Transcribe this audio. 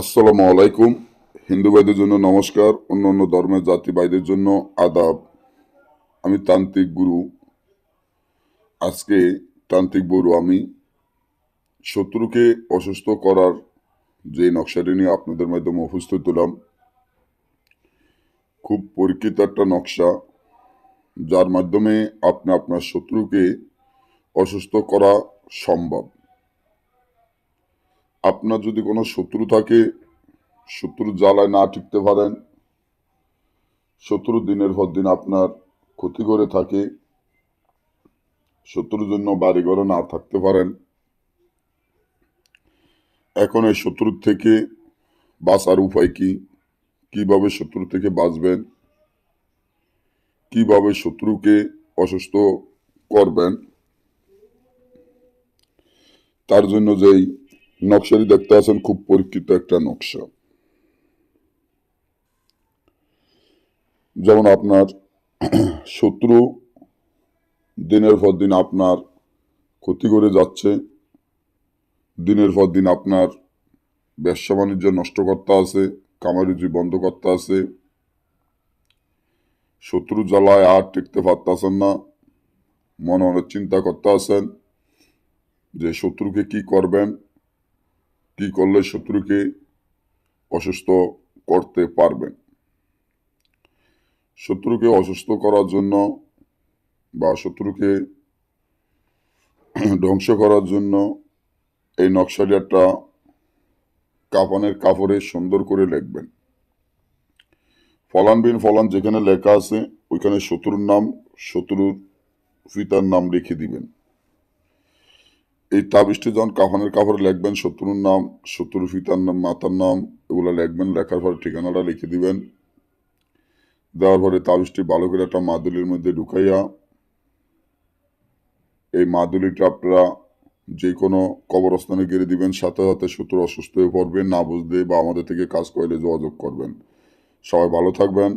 আসসালামু আলাইকুম। হিন্দু ভাইদের জন্য নমস্কার অন্য অন্য ধর্মের জাতি ভাইদের জন্য আদাব। আমি তান্ত্রিক গুরু। আজকে তান্ত্রিক গুরু আমি। শত্রুকে অসুস্থ করার যে নকশাটি নিয়ে আপনাদের মাধ্যমে উপস্থিত হলাম, খুব পরীক্ষিত একটা নকশা, যার মাধ্যমে আপনি আপনার শত্রুকে অসুস্থ করা সম্ভব। আপনার যদি কোনো শত্রু থাকে, শত্রুর জ্বালায় না টিকতে পারেন শত্রু দিনের পর দিন আপনার ক্ষতি করে থাকে, শত্রুর জন্য বাড়ি ঘরে না থাকতে পারেন। এখন এই শত্রুর থেকে বাঁচার উপায় কি? কীভাবে শত্রু থেকে বাঁচবেন? কীভাবে শত্রুকে অসুস্থ করবেন? তার জন্য যেই নকশাটি দেখতে আছেন খুব পরীক্ষিত একটা নকশা। যেমন আপনার শত্রু দিনের পর দিন আপনার ক্ষতি করে যাচ্ছে, দিনের পর দিন আপনার ব্যবসা বাণিজ্য নষ্ট করতে আছে কামারুজি বন্ধ করতে আছে। শত্রু জ্বালায় আর টিকতে পারতেছেন না, মনে মনে চিন্তা করতে আছেন যে শত্রুকে কি করবেন? কি করলে শত্রুকে অসুস্থ করতে পারবেন? শত্রুকে অসুস্থ করার জন্য বা শত্রুকে ধ্বংস করার জন্য এই নকশাটি একটা কাফানের কাপড়ে সুন্দর করে লিখবেন। ফলান বিন ফলান যেখানে লেখা আছে, ওইখানে শত্রুর নাম, শত্রুর পিতার নাম লিখে দিবেন। এই তাবিজটি যখন কাফানের কাপড়ে লিখবেন শত্রুর নাম, শত্রুর পিতার নাম, মাতার নাম, এগুলো লিখবেন, লেখার পরে ঠিকানাটা লিখে দিবেন। দেওয়ার পরে তাবিজটি ভালো করে একটা মাদুলির মধ্যে ঢুকাইয়া, এই মাদুলিটা আপনারা যে কোনো কবরস্থানে গেড়ে দিবেন, সাথে সাথে শত্রু অসুস্থ হয়ে পড়বেন না বুঝলে বা আমাদের থেকে কাজ করলে যোগাযোগ করবেন। সবাই ভালো থাকবেন।